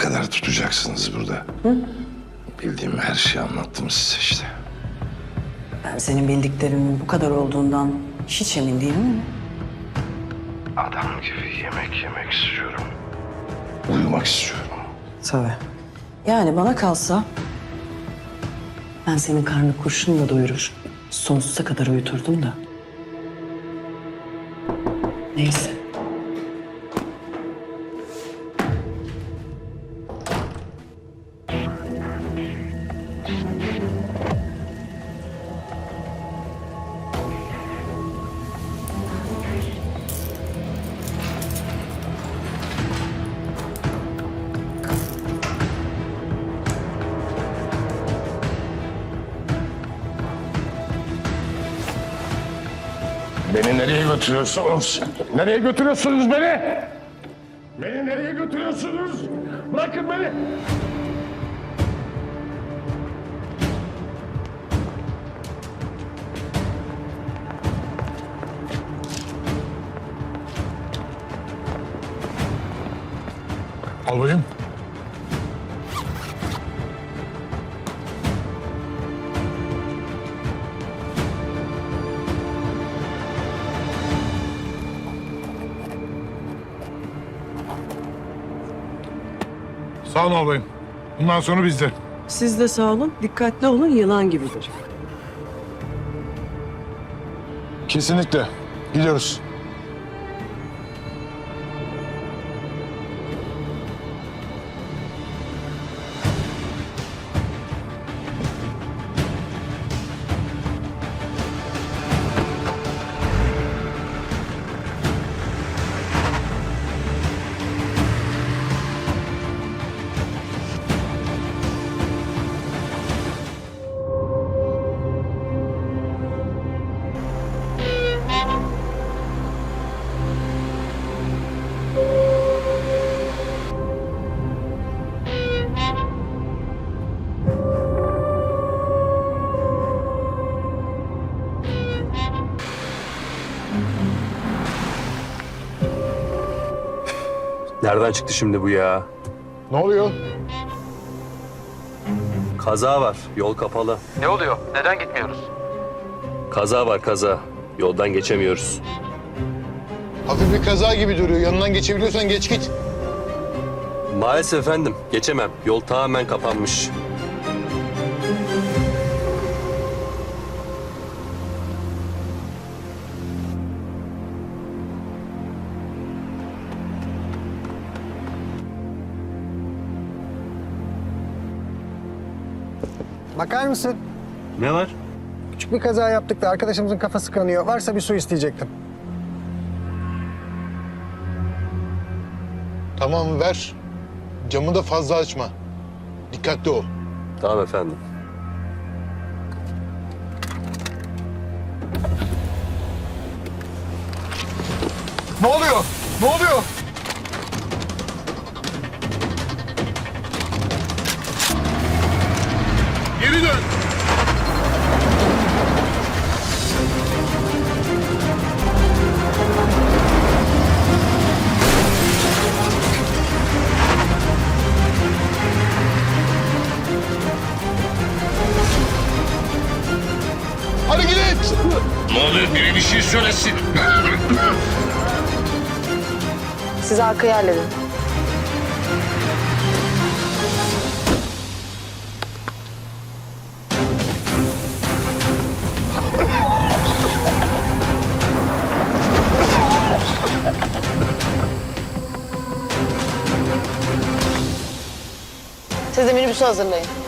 kadar tutacaksınız burada? Bildiğim her şeyi anlattım size işte. Ben senin bildiklerinin bu kadar olduğundan hiç emin değilim ama. Adam gibi yemek yemek istiyorum. Uyumak istiyorum. Tabii. Yani bana kalsa ben senin karnını kurşunla doyurur. Sonsuza kadar uyuturdum da. Neyse. Beni nereye götürüyorsunuz? Nereye götürüyorsunuz beni? Beni nereye götürüyorsunuz? Bırakın beni. Albayım. Sağ olun albayım. Bundan sonra bizde. Siz de sağ olun. Dikkatli olun yılan gibidir. Kesinlikle. Gidiyoruz. Nereden çıktı şimdi bu ya? Ne oluyor? Kaza var. Yol kapalı. Ne oluyor? Neden gitmiyoruz? Kaza var kaza. Yoldan geçemiyoruz. Hafif bir kaza gibi duruyor. Yanından geçebiliyorsan geç git. Maalesef efendim. Geçemem. Yol tamamen kapanmış. Bakar mısın? Ne var? Küçük bir kaza yaptık da arkadaşımızın kafası kanıyor. Varsa bir su isteyecektim. Tamam ver. Camı da fazla açma. Dikkatli ol. Tamam efendim. Ne oluyor? Ne oluyor? Bir şey söylesin. Siz arkaya halledin. Siz de minibüsü hazırlayın.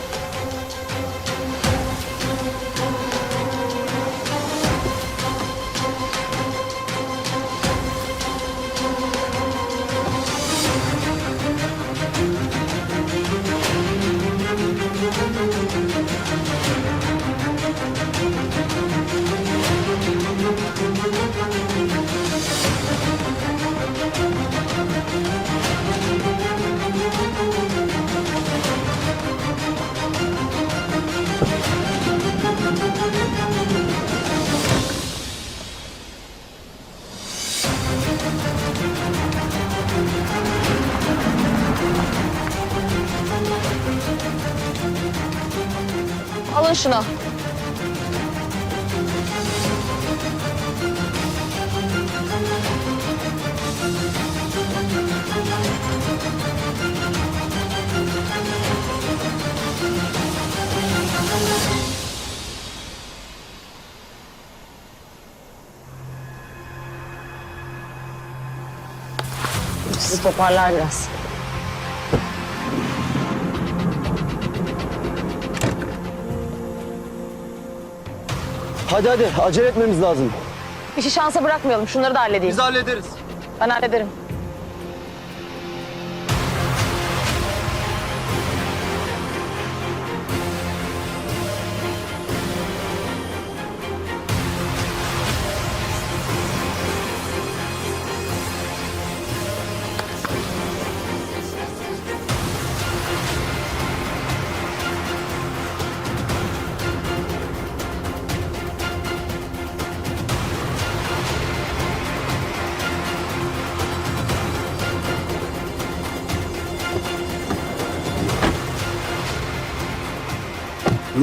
Alın şunu. Sizi toparlar biraz. Hadi hadi acele etmemiz lazım. İşi şansa bırakmayalım. Şunları da halledeyim. Biz hallederiz. Ben hallederim.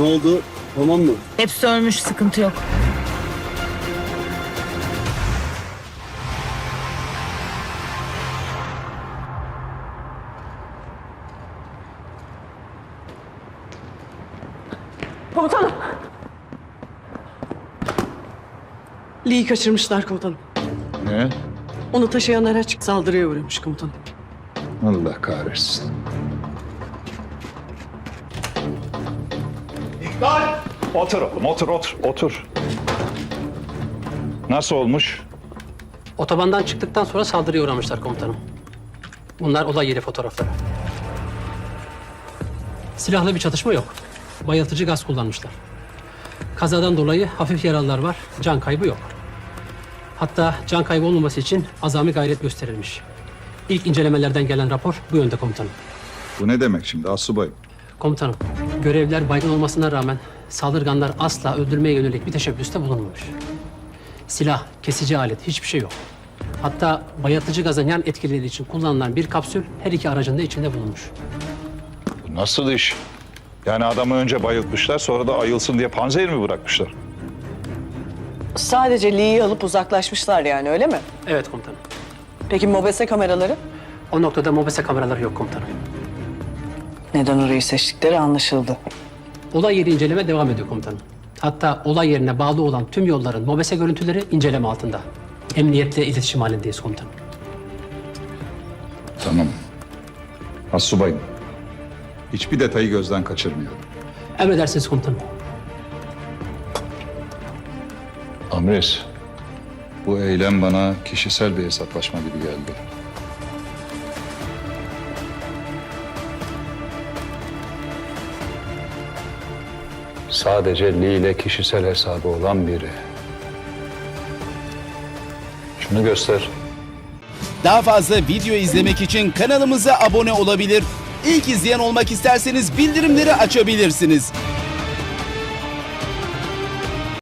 Ne oldu? Tamam mı? Hepsi ölmüş. Sıkıntı yok. Komutanım. Lee'yi kaçırmışlar komutanım. Ne? Onu taşıyan araç saldırıya uğramış komutanım. Allah kahretsin. Otur oğlum, otur, otur, otur. Nasıl olmuş? Otobandan çıktıktan sonra saldırıya uğramışlar komutanım. Bunlar olay yeri fotoğrafları. Silahlı bir çatışma yok. Bayıltıcı gaz kullanmışlar. Kazadan dolayı hafif yaralılar var, can kaybı yok. Hatta can kaybı olmaması için azami gayret gösterilmiş. İlk incelemelerden gelen rapor bu yönde komutanım. Bu ne demek şimdi asubayım? Komutanım, görevliler baygın olmasına rağmen saldırganlar asla öldürmeye yönelik bir teşebbüste bulunmamış. Silah, kesici alet, hiçbir şey yok. Hatta bayatıcı gazın yan etkileri için kullanılan bir kapsül her iki aracın da içinde bulunmuş. Bu nasıl iş? Yani adamı önce bayıltmışlar sonra da ayılsın diye panzehir mi bırakmışlar? Sadece Lee'yi alıp uzaklaşmışlar yani öyle mi? Evet komutanım. Peki mobese kameraları? O noktada mobese kameraları yok komutanım. Neden orayı seçtikleri anlaşıldı. Olay yeri inceleme devam ediyor komutanım. Hatta olay yerine bağlı olan tüm yolların mobese görüntüleri inceleme altında. Emniyetle iletişim halindeyiz komutanım. Tamam. Asubayım. Hiçbir detayı gözden kaçırmayalım. Emredersiniz komutanım. Amres, bu eylem bana kişisel bir hesaplaşma gibi geldi. Sadece Lee ile kişisel hesabı olan biri. Şunu göster. Daha fazla video izlemek için kanalımıza abone olabilir. İlk izleyen olmak isterseniz bildirimleri açabilirsiniz.